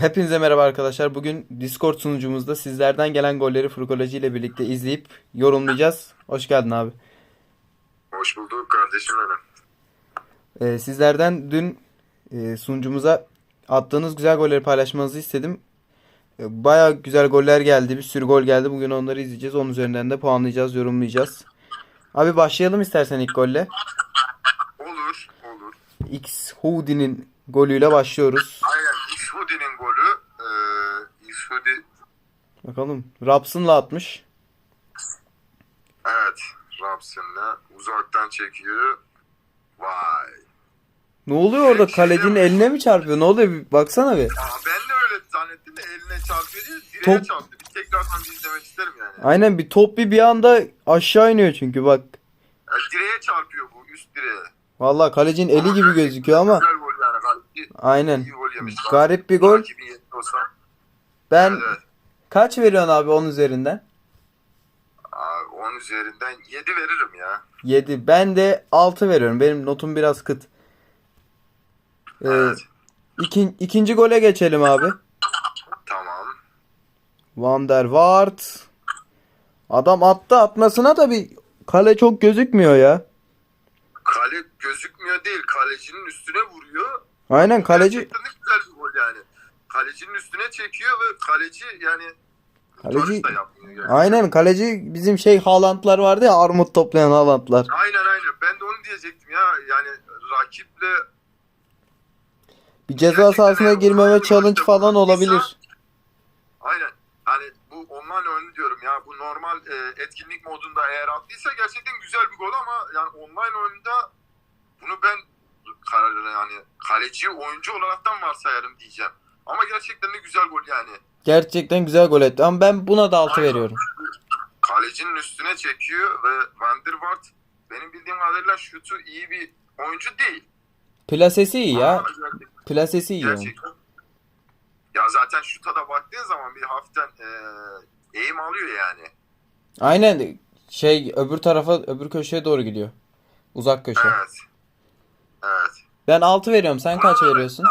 Hepinize merhaba arkadaşlar. Bugün Discord sunucumuzda sizlerden gelen golleri Furkoloji ile birlikte izleyip yorumlayacağız. Hoş geldin abi. Hoş bulduk kardeşim benim. Ee, sizlerden dün e, sunucumuza attığınız güzel golleri paylaşmanızı istedim. E, Baya güzel goller geldi. Bir sürü gol geldi. Bugün onları izleyeceğiz. Onun üzerinden de puanlayacağız, yorumlayacağız. Abi başlayalım istersen ilk golle. Olur, olur. X Houdin'in golüyle başlıyoruz. Aynen. İshudi, Bakalım. Rapsın'la atmış. evet. Ramson'la uzaktan çekiyor. Vay. Ne oluyor orada? Kalecinin eline mi çarpıyor? Ne oluyor? Bir baksana bir. Aa, ben de öyle zannettim de eline çarpıyor değil, direğe Top- çarptı. Bir tekrardan bir izlemek isterim yani. Aynen bir top bir bir anda aşağı iniyor çünkü bak. Ya, direğe çarpıyor bu, üst direğe. Vallahi kalecinin eli gibi gözüküyor ama Güzel gol yani. Aynen. Garip bir gol. 2007 olsa. Ben Evet, kaç veriyorsun abi 10 üzerinden? Aa, 10 üzerinden 7 veririm ya. 7. Ben de 6 veriyorum. Benim notum biraz kıt. Ee, Evet. ikin- ikinci gole geçelim abi. Tamam. Van der Vaart. Adam attı atmasına da bir kale çok gözükmüyor ya. Kale gözükmüyor değil. Kalecinin üstüne vuruyor. Aynen kaleci Gerçekten güzel bir. Kalecinin üstüne çekiyor ve kaleci yani Kaleci- yani. Aynen kaleci bizim şey Haaland'lar vardı ya armut toplayan Haaland'lar. Aynen aynen. Ben de onu diyecektim ya. Yani rakiple Bir ceza sahasına girmeme challenge falan olabilir. aynen. Hani bu online oyunu diyorum ya. Bu normal e, etkinlik modunda eğer attıysa gerçekten güzel bir gol ama yani online oyunda bunu ben kar- yani kaleci oyuncu olaraktan varsayarım diyeceğim. Ama gerçekten de güzel gol yani. Gerçekten güzel gol etti ama ben buna da 6 Aynen. veriyorum. kalecinin üstüne çekiyor ve Van der Vaart benim bildiğim kadarıyla şutu iyi bir oyuncu değil. Plasesi iyi ya. Plasesi iyi gerçekten. Ya zaten şuta da baktığın zaman bir hafiften eee eğim alıyor yani. Aynen şey öbür tarafa öbür köşeye doğru gidiyor. Uzak köşe. Evet. Evet. Ben 6 veriyorum. Sen kaç Buna ben veriyorsun?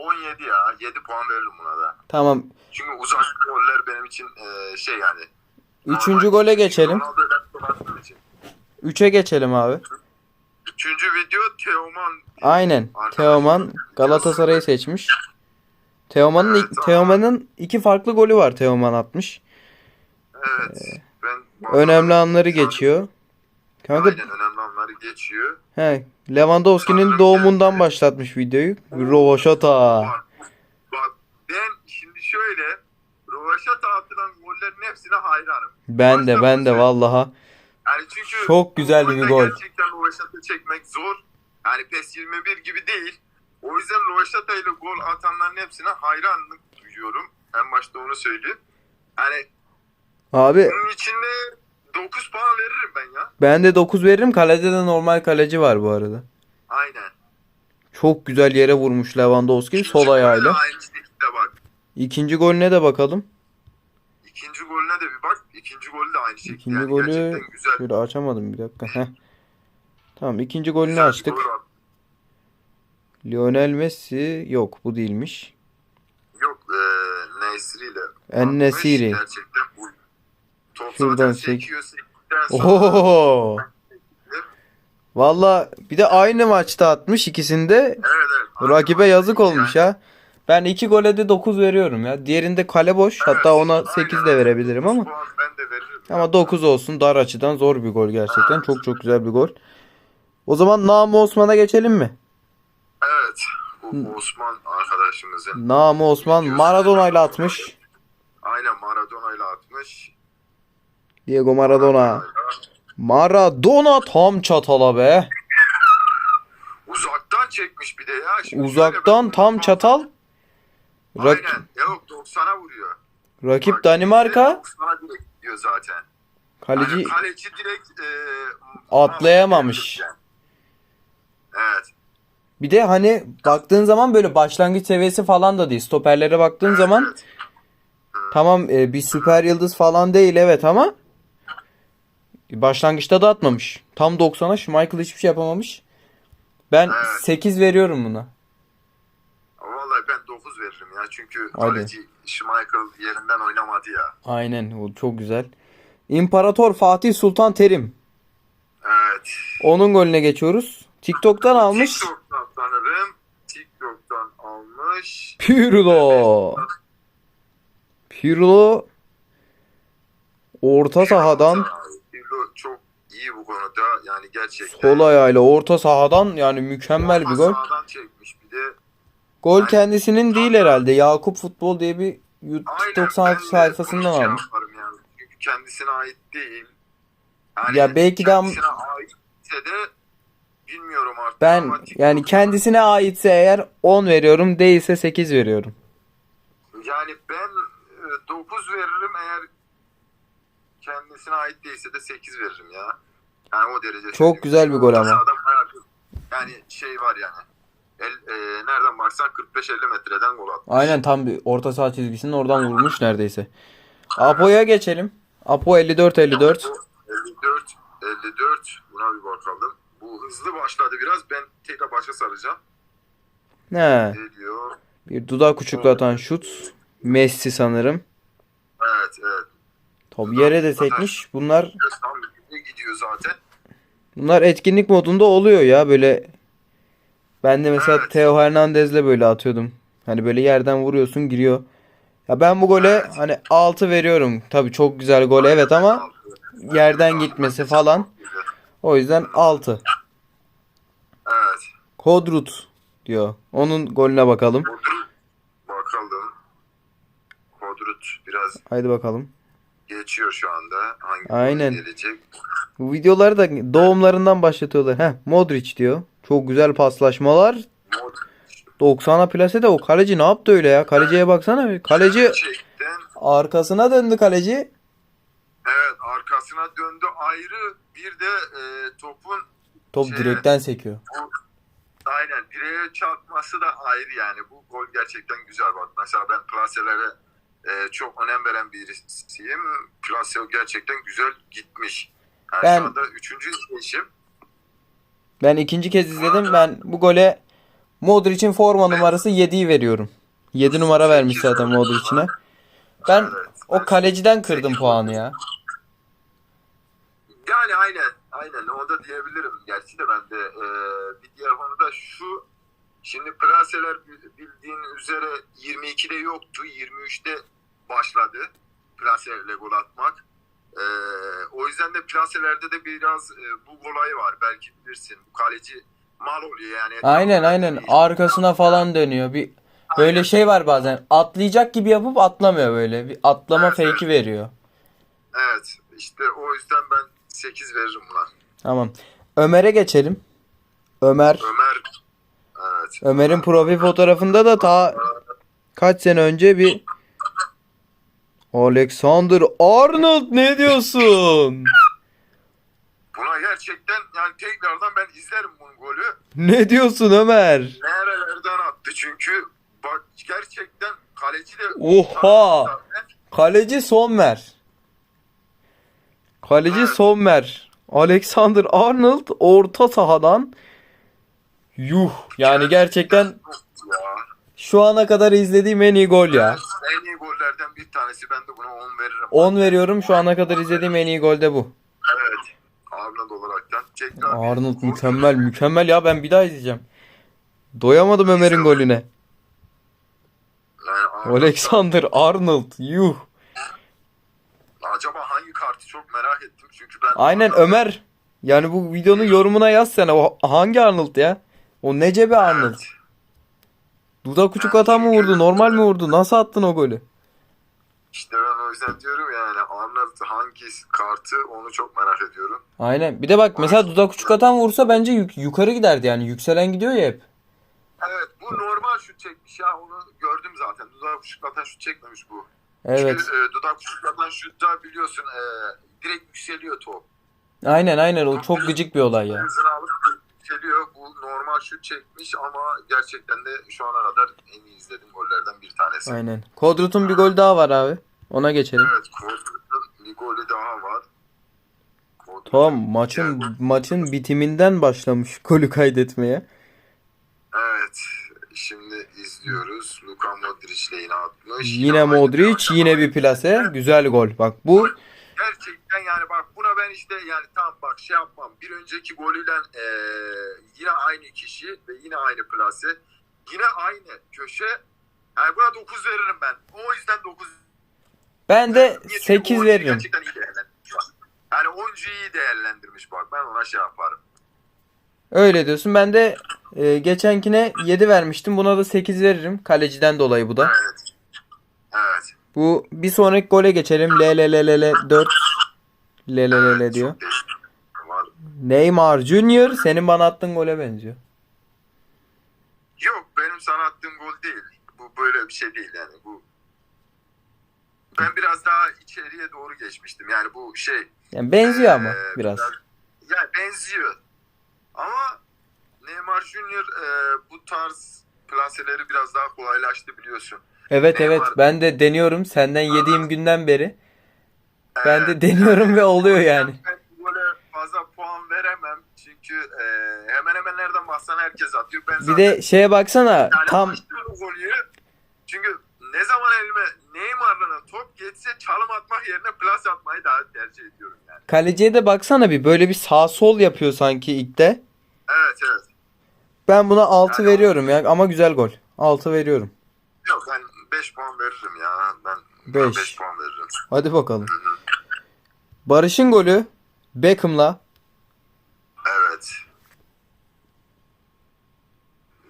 Yaparım ya. 17 ya. 7 puan veririm buna da. Tamam. Çünkü uzak goller benim için eee, şey yani. Üçüncü normal- gole geçelim. Sonra için. 3'e geçelim abi. Üçüncü video Teoman. Aynen. Teoman Galatasaray'ı seçmiş. Teoman'ın Evet, ilk- Teoman'ın iki farklı golü var Teoman atmış. Evet. Ben Önemli anları geçiyor. Kanka Aynen önemli geçiyor. he Lewandowski'nin doğumundan başlatmış videoyu. Rovaşata. Bak, bak ben şimdi şöyle Rovaşata atılan gollerin hepsine hayranım. Ben de ben de vallaha. Yani çünkü Çok güzel bir gol. Gerçekten Rovaşata çekmek zor. Yani PES 21 gibi değil. O yüzden Rovaşata ile gol atanların hepsine hayranlık duyuyorum. En başta onu söyleyeyim. Yani Abi bunun içinde 9 puan veririm ben ya. ben de 9 veririm. Kalede de normal kaleci var bu arada. Aynen. Çok güzel yere vurmuş Lewandowski sol ayağıyla. İkinci golüne de bakalım. İkinci golüne de bir bak. İkinci golü de aynı şekilde. İkinci yani golü gerçekten güzel. şöyle açamadım bir dakika. Heh. Tamam ikinci golünü güzel açtık. Lionel Messi yok bu değilmiş. Yok eee Nesri ile. En Nesiri. Gerçekten Şuradan çek. Oho. Valla bir de aynı maçta atmış ikisinde. Evet evet. Rakibe yazık olmuş ya. Ben iki gole de 9 veriyorum ya. Diğerinde kale boş. Hatta ona 8 de verebilirim ama. Ben de veririm. Ama 9 olsun dar açıdan zor bir gol gerçekten. Çok çok güzel bir gol. O zaman Namı Osman'a geçelim mi? Evet. Bu Osman arkadaşımızın. Namı Osman Maradona ile atmış. Aynen Maradona ile atmış. Diego Maradona. Maradona tam çatala be. Uzaktan çekmiş bir de ya. Şimdi Uzaktan tam çatal. Rak- Aynen. Yok 90'a vuruyor. rakip Danimarka. 90'a direkt gidiyor zaten. Kaleci Yani kaleci direkt e, Atlayamamış. Yani. Evet. bir de hani baktığın zaman böyle başlangıç seviyesi falan da değil. Stoperlere baktığın zaman tamam e, bir süper yıldız falan değil evet ama başlangıçta da atmamış. Tam 90'a Schmeichel hiçbir şey yapamamış. Ben Evet. 8 veriyorum buna. Vallahi ben 9 veririm ya. Çünkü Hadi. kaleci Schmeichel yerinden oynamadı ya. Aynen o çok güzel. İmparator Fatih Sultan Terim. Evet. Onun golüne geçiyoruz. TikTok'tan almış. TikTok'tan sanırım. TikTok'tan almış. Pirlo. Pirlo orta sahadan iyi bu konuda. Yani gerçekten. sol ayağıyla orta sahadan yani mükemmel bir gol. Sağdan çekmiş bir de. Gol kendisinin değil herhalde. Yakup Futbol diye bir Aynen, TikTok sanat ben de sayfasından bunu şey almış. yaparım yani. Çünkü kendisine ait değil. Yani Ya belki de aitse de bilmiyorum artık. Ben yani kendisine aitse eğer 10 veriyorum, değilse 8 veriyorum. Yani ben 9 veririm eğer kendisine ait değilse de 8 veririm ya. Yani o derece. Çok güzel bir gol ama. Adam bayağı yani şey var yani. El, e, nereden baksan 45-50 metreden gol atmış. Aynen tam bir orta saha çizgisinin oradan vurmuş neredeyse. Apo'ya geçelim. Apo 54-54. Bu 54 54 buna bir bakalım. Bu hızlı başladı biraz. Ben tekrar başa saracağım. Ne? Ne diyor? Bir dudak uçuklatan şut. Messi sanırım. Evet evet. Top yere de sekmiş. Bunlar tam gidiyor zaten. Bunlar etkinlik modunda oluyor ya böyle. Ben de mesela Evet. Theo Hernandez'le böyle atıyordum. Hani böyle yerden vuruyorsun giriyor. Ya ben bu gole Evet. hani 6 veriyorum. Tabii çok güzel gol evet ama yerden gitmesi falan. O yüzden 6. Evet. Kodrut diyor. Onun golüne bakalım. Bakalım. Kodrut biraz Haydi bakalım. Geçiyor şu anda. Hangi Aynen. gelecek? Bu videoları da doğumlarından başlatıyorlar. Heh, Modric diyor. Çok güzel paslaşmalar. Modric 90'a plase de o kaleci ne yaptı öyle ya? Kaleciye baksana. bir. Kaleci gerçekten arkasına döndü kaleci. evet arkasına döndü ayrı bir de e, topun Top Şey- direkten sekiyor. o, aynen direğe çarpması da ayrı yani. Bu gol gerçekten güzel bak. Mesela ben plaselere e, çok önem veren birisiyim. Plase gerçekten güzel gitmiş. Yani Ben- şu anda üçüncü izleyişim. Ben ikinci kez izledim. Ben bu gole Modric'in forma numarası 7'yi veriyorum. 7 numara vermiş zaten Modric'ine. Ben Evet. o kaleciden kırdım puanı ya. Yani aynen. Aynen onu da diyebilirim. Gerçi de ben de e, bir diğer konu da şu. Şimdi plaseler bil- bildiğin üzere 22'de yoktu. 23'te başladı plaselerle gol atmak. E, o yüzden de plaselerde de biraz e, bu olayı var. Belki bilirsin. Bu kaleci mal oluyor yani. Aynen aynen arkasına falan dönüyor. Bir böyle şey var bazen. Atlayacak gibi yapıp atlamıyor böyle. Bir atlama Evet, fake'i veriyor. Evet. işte o yüzden ben 8 veririm buna. Tamam. Ömer'e geçelim. Ömer. Ömer Evet. Ömer'in profil fotoğrafında da ta kaç sene önce bir Alexander Arnold ne diyorsun? Buna gerçekten yani tekrardan ben izlerim bunun golü. Ne diyorsun Ömer? Nerelerden attı çünkü bak gerçekten kaleci de Oha! Kaleci Sommer. Kaleci Sommer. Alexander Arnold orta sahadan yuh. Yani gerçekten şu ana kadar izlediğim en iyi gol ya. En iyi gollerden bir tanesi ben de buna 10 veririm. 10 veriyorum. Şu ana kadar izlediğim en iyi gol de bu. Evet. Arnold olaraktan. Arnold mükemmel mükemmel ya ben bir daha izleyeceğim. Doyamadım Ömer'in golüne. Yani Alexander Arnold yuh. Acaba hangi kartı çok merak ettim çünkü ben Aynen Ömer. Yani bu videonun yorumuna yaz sen. O hangi Arnold ya? O nece bir Arnold? Dudak uçuk atan mı vurdu? Normal mi vurdu? Nasıl attın o golü? İşte ben o yüzden diyorum yani Arnold hangi kartı onu çok merak ediyorum. Aynen. Bir de bak mesela dudak uçuk atan vursa bence yuk- yukarı giderdi yani. Yükselen gidiyor ya hep. Evet bu normal şut çekmiş ya onu gördüm zaten. Dudak uçuklatan şut çekmemiş bu. Evet. Çünkü e, dudak uçuklatan şutta biliyorsun e, direkt yükseliyor top. Aynen aynen o çok gıcık bir olay ya. Hızını alıp yükseliyor. Bu normal şut çekmiş ama gerçekten de şu ana kadar en iyi izlediğim gollerden bir tanesi. Aynen. Kodrut'un bir gol daha var abi. Ona geçelim. Evet Kodrut'un bir golü daha var. Kodrut'un Tamam maçın maçın bitiminden başlamış golü kaydetmeye. Evet. Şimdi iz, izliyoruz. Luka Modric yine atmış. Yine aynı Modric, yine bir plase. Güzel gol. Bak bu Gerçekten yani bak buna ben işte yani tam bak şey yapmam. Bir önceki golüyle eee, yine aynı kişi ve yine aynı plase. Yine aynı köşe. Yani buna 9 veririm ben. O yüzden 9 ben de? Çünkü 8 oyuncu veririm. Gerçekten iyi değerlendirmiş. Yani oyuncuyu iyi değerlendirmiş bak. Ben ona şey yaparım. Öyle diyorsun. Ben de e, geçenkine 7 vermiştim. Buna da 8 veririm. Kaleciden dolayı bu da. Evet. Evet. Bu bir sonraki gole geçelim. L L L L L 4 L L L L diyor. Neymar Junior senin bana attığın gole benziyor. Yok benim sana attığım gol değil. Bu böyle bir şey değil yani. Bu ben biraz daha içeriye doğru geçmiştim. Yani bu şey Yani benziyor ama Ee, biraz. Yani benziyor. Ama Neymar Junior e, bu tarz plaseleri biraz daha kolaylaştı biliyorsun. Evet evet Neymar- ben de deniyorum senden yediğim günden beri. Ben de deniyorum ve oluyor yani. Ben böyle fazla puan veremem. Çünkü e, hemen hemen nereden baksan herkes atıyor. Ben Bir zaten de şeye baksana yani tam golü. Çünkü ne zaman elime Neymar'la top geçse çalım atmak yerine plas atmayı daha tercih ediyorum yani. kaleciye de baksana bir böyle bir sağ sol yapıyor sanki ilkte. Evet evet. Ben buna 6 Yani o- veriyorum ya ama güzel gol. 6 veriyorum. Yok ben 5 puan veririm ya. Ben Beş. 5 puan veririm. Hadi bakalım. Barış'ın golü Beckham'la Evet.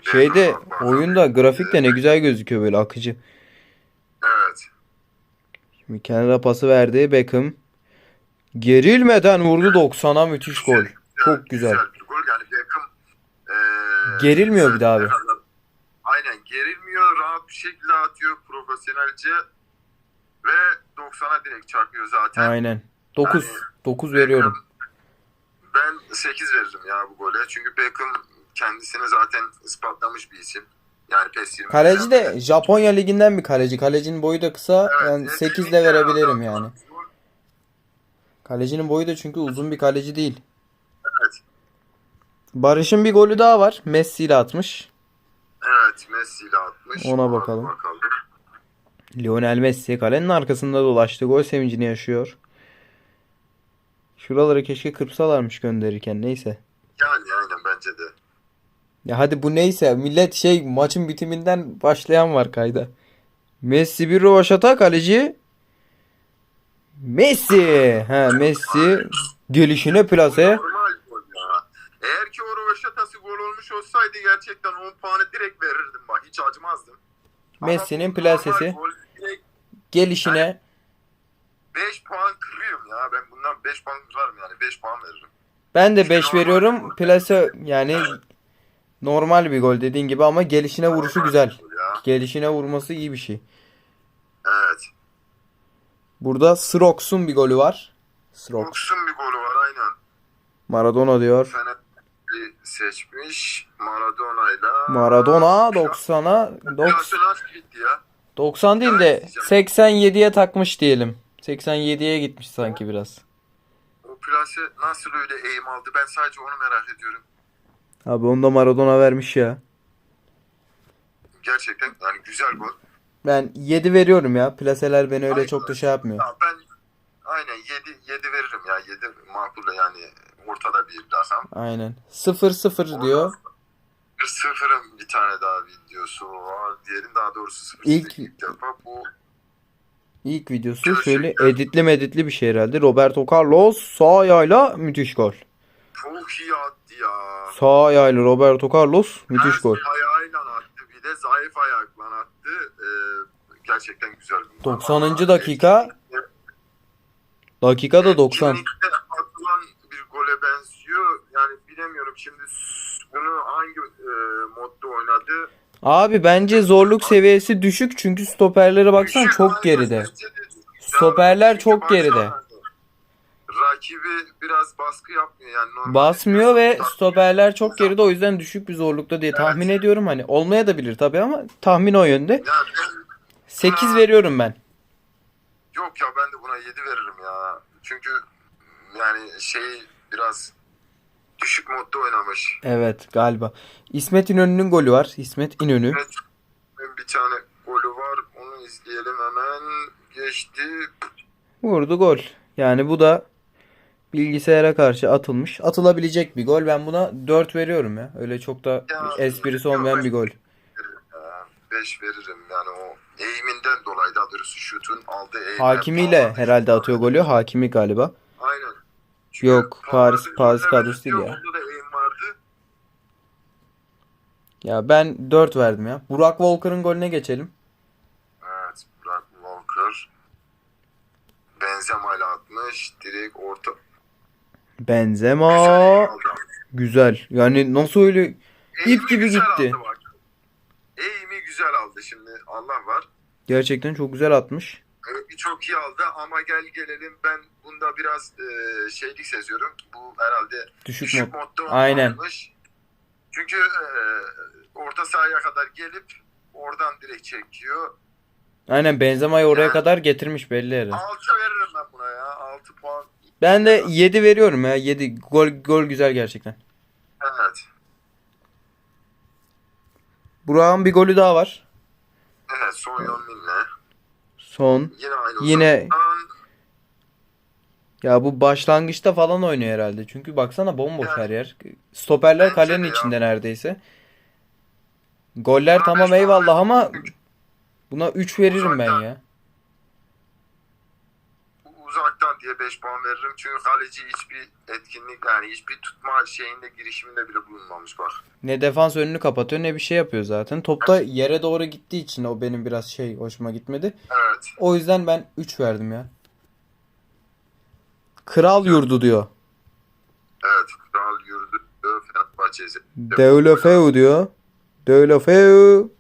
şeyde oyunda grafikte ne güzel gözüküyor böyle akıcı. Evet. Şimdi kenara pası verdi Beckham. Gerilmeden vurdu 90'a müthiş gol. Çok güzel. bir gol. Yani Beckham eee, Gerilmiyor bir de abi. Aynen gerilmiyor. Bir şekilde atıyor profesyonelce. Ve 90'a direkt çarpıyor zaten. Aynen. 9. 9 veriyorum. Ben 8 veririm ya bu gole. Çünkü Beckham kendisini zaten ispatlamış bir isim. Yani PES 20. Kaleci de Japonya liginden bir kaleci. Kalecinin boyu da kısa. Evet, Yani 8 de verebilirim yani. Kalecinin boyu da çünkü uzun bir kaleci değil. Evet. Barış'ın bir golü daha var. Messi ile atmış. Evet Messi ile atmış. Ona bakalım. Lionel Messi kalenin arkasında dolaştı. Gol sevincini yaşıyor. Şuraları keşke kırpsalarmış gönderirken. Neyse. Yani aynen bence de. Ya hadi bu neyse. Millet şey maçın bitiminden başlayan var kayda. Messi bir rovaşata kaleci. Messi. Ha Messi gelişine plase. Normal gol ya. Eğer ki o Olmuş olsaydı gerçekten 10 puanı direkt verirdim bak hiç acımazdım. Messi'nin plasesi. Gelişine 5 puan kırıyorum ya. Ben bundan 5 puan kırarım yani 5 puan veririm. ben de 5 veriyorum. Plase yani normal bir gol dediğin gibi ama gelişine vuruşu güzel. Gelişine vurması iyi bir şey. Evet. Burada Srox'un bir golü var. Srox. Fox'un bir golü var aynen. Maradona diyor. Fener'i seçmiş Maradona'yla. Maradona 90'a dok- Plase nasıl gitti ya? 90 değil de 87'ye takmış diyelim. 87'ye gitmiş sanki biraz. O plase nasıl öyle eğim aldı ben sadece onu merak ediyorum. Abi onu da Maradona vermiş ya. Gerçekten yani güzel gol. Ben 7 veriyorum ya. Plaseler beni öyle çok da şey yapmıyor. Ya ben aynen 7 7 veririm ya 7 makul yani ortada bir rakam. Aynen. 0-0 diyor. Bir sıfırın bir tane daha videosu var. Diğerin daha doğrusu sıfır. İlk- İlk defa bu İlk videosu şöyle editli meditli bir şey herhalde. Roberto Carlos sağ ayağıyla müthiş gol. çok iyi attı ya. Sağ ayağıyla Roberto Carlos müthiş Ters gol. ayağıyla attı bir de zayıf ayakla attı. Ee, gerçekten güzel bir gol. 90. Ama dakika. Dakika da 90. gole benziyor. Yani bilemiyorum şimdi bunu hangi e, modda oynadı. Abi bence zorluk seviyesi düşük çünkü stoperlere baksan Düşük, çok geride. Stoperler çok geride. Rakibi biraz baskı yapmıyor yani normal. Basmıyor ve stoperler çok geride o yüzden düşük bir zorlukta diye tahmin Evet. ediyorum. Hani olmaya da bilir tabii ama tahmin o yönde. Ya ben, 8 veriyorum ben. yok ya ben de buna 7 veririm ya. Çünkü yani şey biraz düşük modda oynamış. Evet galiba. İsmet İnönü'nün golü var. İsmet İnönü. Evet, bir tane golü var. Onu izleyelim hemen. Geçti. Vurdu gol. Yani bu da bilgisayara karşı atılmış. Atılabilecek bir gol. Ben buna 4 veriyorum ya. Öyle çok da Ya, esprisi olmayan bir gol. 5 veririm. Yani o eğiminden dolayı daha doğrusu şutun aldığı eğimden Hakimiyle herhalde atıyor golü. Hakimi galiba. Aynen. Yok, Paris- Paris kadrosu değil ya. Onda da eğim vardı. Ya ben 4 verdim ya. Burak Walker'ın golüne geçelim. Evet. Burak Walker. Benzema ile atmış. Direkt orta. Benzema Güzel güzel. Yani nasıl öyle ip gibi gitti. aldı bak. Eğimi güzel aldı şimdi. Allah var. Gerçekten çok güzel atmış. Eğimi çok iyi aldı ama gel gelelim ben bunda biraz e, şeylik seziyorum. Bu herhalde Düşük düşük mod. modda Aynen. almış. Çünkü e, orta sahaya kadar gelip oradan direkt çekiyor. Aynen Benzema'yı oraya Yani- kadar getirmiş belli herhalde. 6 veririm ben buna ya. 6 puan. Ben de 7 veriyorum ya. 7 gol gol güzel gerçekten. Evet. Burak'ın bir golü daha var. Evet son Yonmin'le. Son. Yine aynı Yine-. Ya bu başlangıçta falan oynuyor herhalde. Çünkü baksana bomboş Yani- her yer. Stoperler kalenin ya. içinde neredeyse. Goller tamam eyvallah ama buna 3 veririm ben ya. Uzaktan diye 5 puan veririm. Çünkü kaleci hiçbir etkinlik yani hiçbir tutma şeyinde girişiminde bile bulunmamış bak. Ne defans önünü kapatıyor ne bir şey yapıyor zaten. Top da yere doğru gittiği için o benim biraz şey hoşuma gitmedi. Evet. O yüzden ben 3 verdim ya. Kral yurdu diyor. Evet. Kral yurdu Fenerbahçe. Deulofeu diyor. Deulofeu.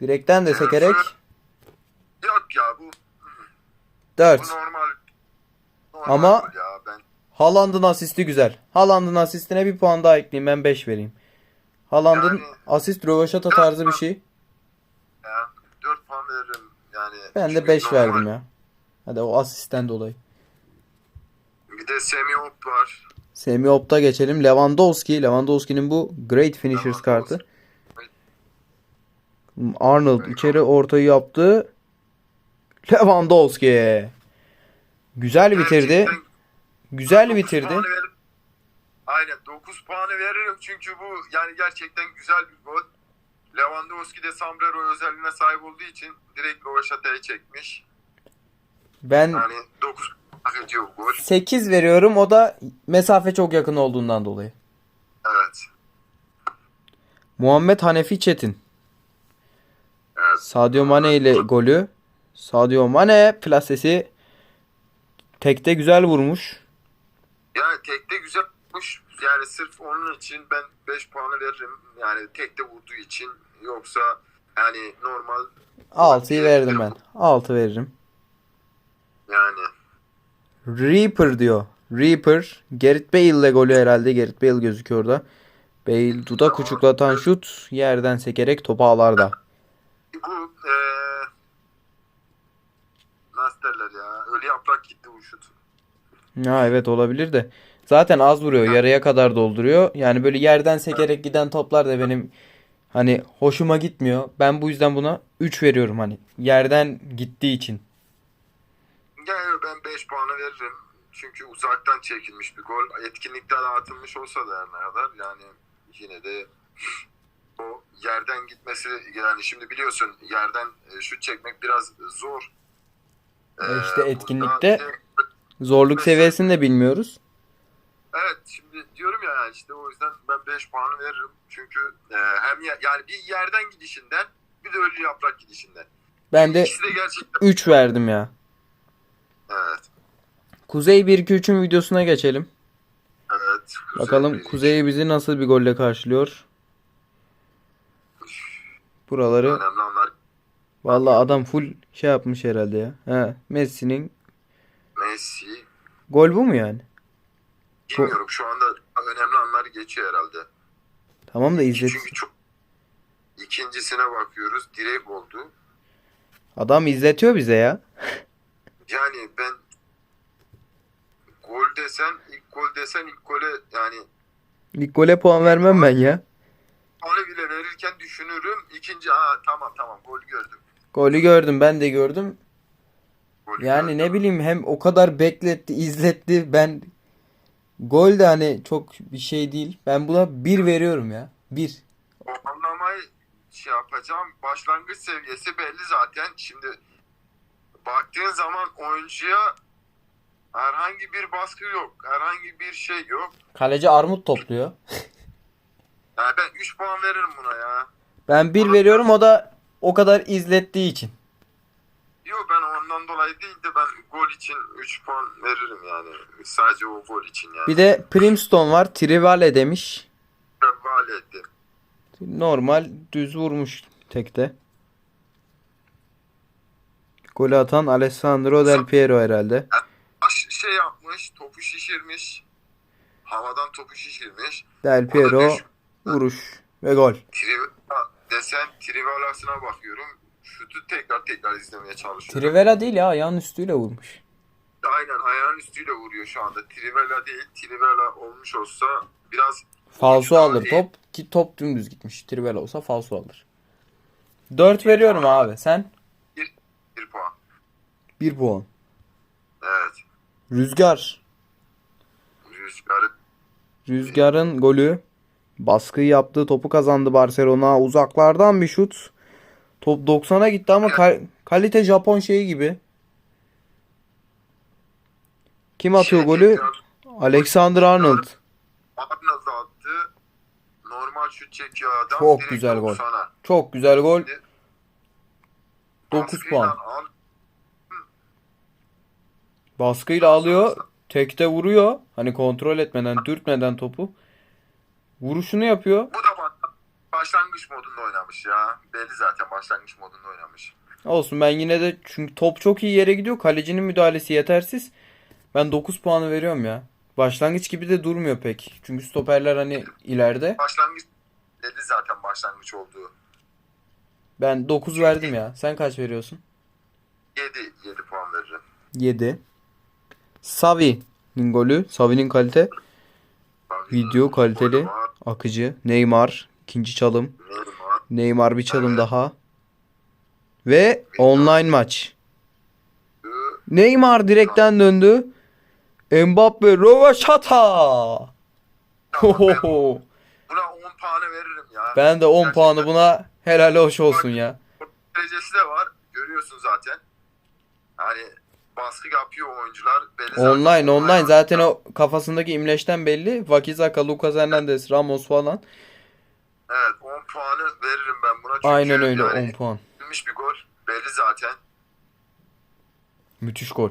Direkten de sekerek Yok ya 4. bu normal. normal Ama- ya ben Haaland'ın asisti güzel. Haaland'ın asistine bir puan daha ekleyeyim ben 5 vereyim. Haaland'ın Yani- asist rövaşata tarzı bir şey. ya 4 puan veririm yani. Ben de Çünkü 5 normal. verdim ya. Hadi o asisten dolayı. Bir de Semi Op var. Semi Opt'a geçelim. Lewandowski. Lewandowski'nin bu Great Finishers kartı. Arnold içeri ortayı yaptı. Lewandowski. Güzel bitirdi. Güzel bitirdi. Aynen 9 puanı veririm çünkü bu yani gerçekten güzel bir gol. Lewandowski de Sombrero özelliğine sahip olduğu için direkt Rovaşata'ya çekmiş. Ben Yani 9 hak ediyor gol. 8 veriyorum. O da mesafe çok yakın olduğundan dolayı. Evet. Muhammed Hanefi Çetin. Evet. Sadio Mane ile golü. Sadio Mane plasesi tekte güzel vurmuş. Yani tekte güzel olmuş. Yani sırf onun için ben 5 puanı veririm. Yani tekte vurduğu için yoksa yani normal 6'yı verdim ben. 6 veririm. yani Reaper diyor. Reaper. Gareth Bale ile golü herhalde. Gareth Bale gözüküyor orada. Bale dudak uçuklatan şut yerden sekerek topu ağlarda. bu eee nasıl derler ya ölü yaprak gitti bu şut. Ha evet olabilir de. Zaten az vuruyor. Yarıya kadar dolduruyor. Yani böyle yerden sekerek giden toplar da benim hani hoşuma gitmiyor. Ben bu yüzden buna 3 veriyorum hani. Yerden gittiği için. Yani ben 5 puanı veririm. Çünkü uzaktan çekilmiş bir gol. Etkinlikten atılmış olsa da ne kadar yani yine de o yerden gitmesi yani şimdi biliyorsun yerden e, şut çekmek biraz zor. Ee, işte etkinlikte- Zorluk seviyesini de bilmiyoruz. Evet şimdi diyorum ya yani işte o yüzden ben 5 puanı veririm. Çünkü e, hem ya- yani bir yerden gidişinden bir de ölü yaprak gidişinden. Ben de İkisi de gerçekten 3 verdim ya. evet. Kuzey 1-2-3'ün videosuna geçelim. Evet. Kuzey Bakalım. Kuzey bizi nasıl bir golle karşılıyor. Buraları önemli. Vallahi adam full şey yapmış herhalde ya. Ha, Messi'nin Messi gol bu mu yani? bilmiyorum şu anda önemli anlar geçiyor herhalde. Tamam da izlet. Çünkü çok ikincisine bakıyoruz. Direkt oldu. Adam izletiyor bize ya. Yani ben gol desen ilk gol desen ilk gole yani İlk gole puan vermem ben ya. puanı bile verirken düşünürüm. İkinci ha tamam tamam gol gördüm. Golü gördüm ben de gördüm. Golü Yani gördüm. ne bileyim hem o kadar bekletti, izletti. Ben gol de hani çok bir şey değil. Ben buna bir veriyorum ya. Bir. Anlamayı şey yapacağım. Başlangıç seviyesi belli zaten. Şimdi baktığın zaman oyuncuya herhangi bir baskı yok. Herhangi bir şey yok. Kaleci armut topluyor. Yani ben 3 puan veririm buna ya. Ben bir veriyorum o da o kadar izlettiği için. Yok ben ondan dolayı değil de ben gol için 3 puan veririm yani. Sadece o gol için yani. Bir de Primstone var. Trivale demiş. Vale etti. Normal düz vurmuş tekte. Golü atan Alessandro Del Piero herhalde. Şey yapmış, topu şişirmiş. Havadan topu şişirmiş. Del Piero vuruş ve gol. Triva desen Trivalas'ına bakıyorum. Şutu tekrar tekrar izlemeye çalışıyorum. Trivela değil ya ayağın üstüyle vurmuş. Aynen ayağın üstüyle vuruyor şu anda. Trivela değil. Trivela olmuş olsa biraz Falso alır iyi. top ki top dümdüz gitmiş. Trivela olsa falso alır. 4 veriyorum abi. Sen? bir puan. 1 puan. Evet. Rüzgar. Rüzgarı Rüzgar'ın golü. Baskıyı yaptığı topu kazandı Barcelona. Uzaklardan bir şut. Top 90'a gitti ama kal- kalite Japon şeyi gibi. Kim atıyor şey golü? Alexander Arnold. Arnold attı. Normal şut çekiyor adam. Çok direkt güzel gol. 90'a. Çok güzel gol. 9 Baskıyla puan. al. Baskıyla alıyor. Tekte vuruyor. Hani kontrol etmeden, dürtmeden topu. Vuruşunu yapıyor. Bu da baş- başlangıç modunda oynamış ya. Belli zaten başlangıç modunda oynamış. Olsun ben yine de çünkü top çok iyi yere gidiyor. Kalecinin müdahalesi yetersiz. Ben 9 puanı veriyorum ya. Başlangıç gibi de durmuyor pek. Çünkü stoperler hani ileride. Başlangıç belli zaten başlangıç olduğu. Ben 9 verdim ya. Sen kaç veriyorsun? 7 7 puan veririm. 7. Savi'nin golü. Savi'nin kalite. Video kaliteli. Akıcı. Neymar. ikinci çalım. Neymar. Bir çalım daha. Ve online maç. Neymar direkten döndü. Mbappe Rovaşata. Hohoho. buna 10 puanı veririm ya. Ben de 10 Gerçekten puanı buna helal hoş olsun ya. derecesi de var. Görüyorsun zaten. Hani baskı yapıyor oyuncular. Belli. Online online zaten o kafasındaki imleçten belli. Vakizaka, Lucas Hernandez, Ramos falan. Evet 10 puanı veririm ben buna. Çünkü Aynen öyle yani 10 puan. Bir gol. Belli zaten. Müthiş gol.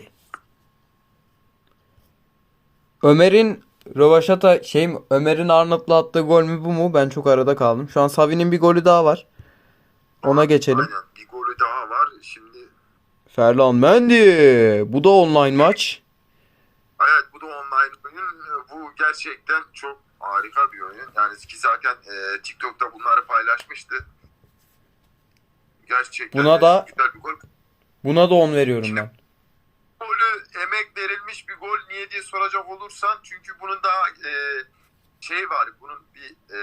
Ömer'in Rövaşata şey mi? Ömer'in Arnold'la attığı gol mü bu mu? Ben çok arada kaldım. Şu an Savi'nin bir golü daha var. Ona geçelim. Aynen bir golü daha var. Şimdi Ferland Mendy. Bu da online maç. evet bu da online oyun. Bu gerçekten çok harika bir oyun. Yani ki zaten e, TikTok'ta bunları paylaşmıştı. Gerçekten Buna da- güzel bir gol. Buna da 10 veriyorum ben. golü emek verilmiş bir gol niye diye soracak olursan çünkü bunun daha e, şey var bunun bir e,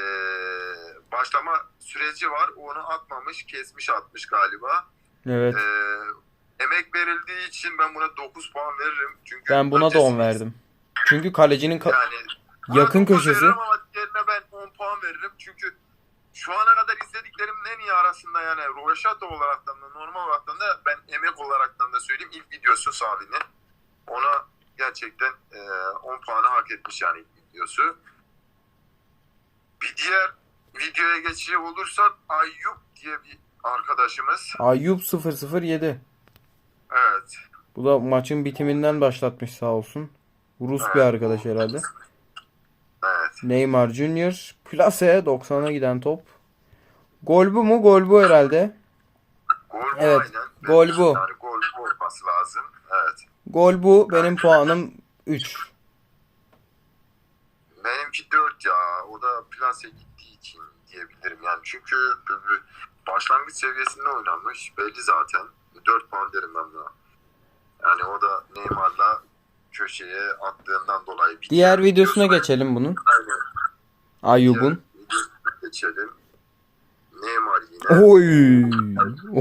başlama süreci var onu atmamış kesmiş atmış galiba Evet. e, emek verildiği için ben buna 9 puan veririm çünkü Ben buna da 10 ötesi- verdim. Çünkü kalecinin ka- yani yakın buna dokuz köşesi. veririm ama diğerine ben 10 puan veririm çünkü şu ana kadar izlediklerimin en iyi arasında yani Rovaşata olaraktan da normal olaraktan da ben emek olaraktan da söyleyeyim ilk videosu Sabi'nin. Ona gerçekten e, 10 puanı hak etmiş yani ilk videosu. Bir diğer videoya geçecek olursak Ayyup diye bir arkadaşımız. Ayyub 007. Evet. Bu da maçın bitiminden başlatmış sağ olsun. Rus bir arkadaş herhalde. Evet. Neymar Junior. Plase 90'a giden top. Gol bu mu? Gol bu herhalde. Gol bu Evet, aynen. gol bu. Yani gol bu olması lazım. Evet. Gol bu. Benim puanım 3. Benimki 4 ya. O da plase gittiği için diyebilirim yani. Çünkü başlangıç seviyesinde oynanmış. Belli zaten. 4 puan derim ben buna. Yani o da Neymar'la köşeye attığından dolayı. bir Diğer videosuna geçelim bunun. Aynen. Ayyub'un. Diğer videosuna geçelim. Oy.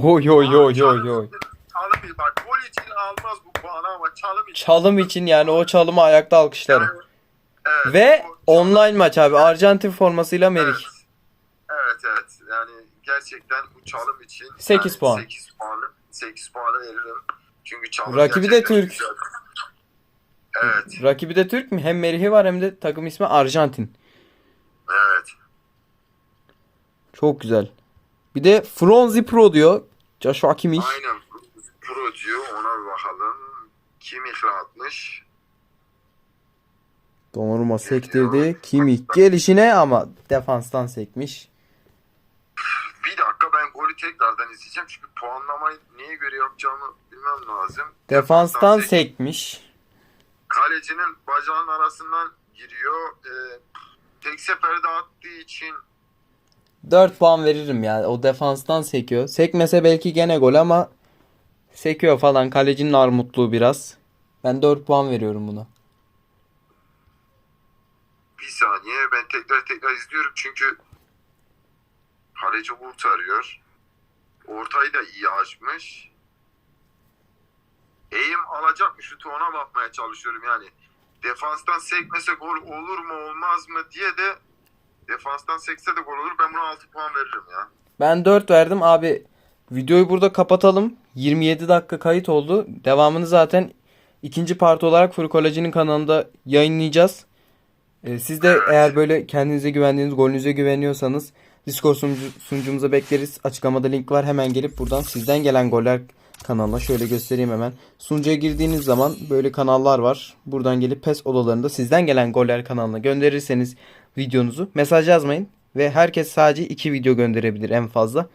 Oy oy oy oy oy. Çalım bak gol için almaz bu puanı ama çalım için. Çalım için yani o çalımı ayakta alkışlarım. Yani, evet, Ve o çalım- online maç abi. Arjantin formasıyla Merih. Evet. Evet evet yani gerçekten bu çalım için Sekiz yani puan. 8 puanı 8 puanı veririm. Çünkü çalım Rakibi de Türk. güzel. Evet Rakibi de Türk mü? Hem Merih'i var hem de takım ismi Arjantin. evet. Çok güzel. Bir de Fronzi Pro diyor. Joshua Kimmich. Aynen pro diyor ona bir bakalım. Kim ihra atmış? Donnarumma sektirdi. Kimmich gelişine ama defanstan sekmiş. Bir dakika golü tekrardan izleyeceğim çünkü puanlamayı neye göre yapacağımı bilmem lazım. Defanstan sek- sekmiş. Kalecinin bacağının arasından giriyor. Ee, tek seferde attığı için 4 puan veririm ya. O defanstan sekiyor. Sekmese belki gene gol ama sekiyor falan. Kalecinin armutluğu biraz. Ben 4 puan veriyorum buna. bir saniye ben tekrar tekrar izliyorum çünkü kaleci kurtarıyor. Ortayı da iyi açmış. Eğim alacak mı şutu ona bakmaya çalışıyorum yani. Defanstan sekmese gol olur mu olmaz mı diye de defanstan sekse de gol olur. Ben buna 6 puan veririm ya. Ben 4 verdim abi. Videoyu burada kapatalım. 27 dakika kayıt oldu. Devamını zaten ikinci part olarak Furkolacı'nın kanalında yayınlayacağız. Ee, siz de eğer böyle kendinize güvendiğiniz, golünüze güveniyorsanız Discord sunucu, sunucumuza bekleriz. Açıklamada link var. Hemen gelip buradan sizden gelen goller kanalına şöyle göstereyim hemen. Sunucuya girdiğiniz zaman böyle kanallar var. Buradan gelip PES odalarında sizden gelen goller kanalına gönderirseniz videonuzu mesaj yazmayın. Ve herkes sadece 2 video gönderebilir en fazla.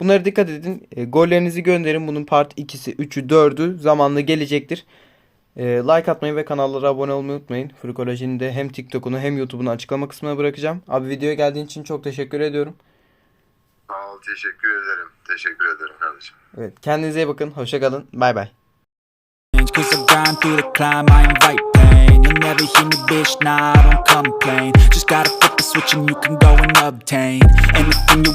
Bunlara dikkat edin. E, gollerinizi gönderin. Bunun part 2'si, 3'ü, 4'ü zamanla gelecektir. E, like atmayı ve kanallara abone olmayı unutmayın. Frikoloji'nin de hem TikTok'unu hem YouTube'unu açıklama kısmına bırakacağım. Abi videoya geldiğin için çok teşekkür ediyorum. Sağ ol teşekkür ederim. Teşekkür ederim kardeşim. Evet, kendinize iyi bakın. Hoşça kalın. Bay bay. Cause I grind through the climb, I invite pain You'll never hear me, bitch, nah, I don't complain Just gotta flip the switch and you can go and obtain Anything you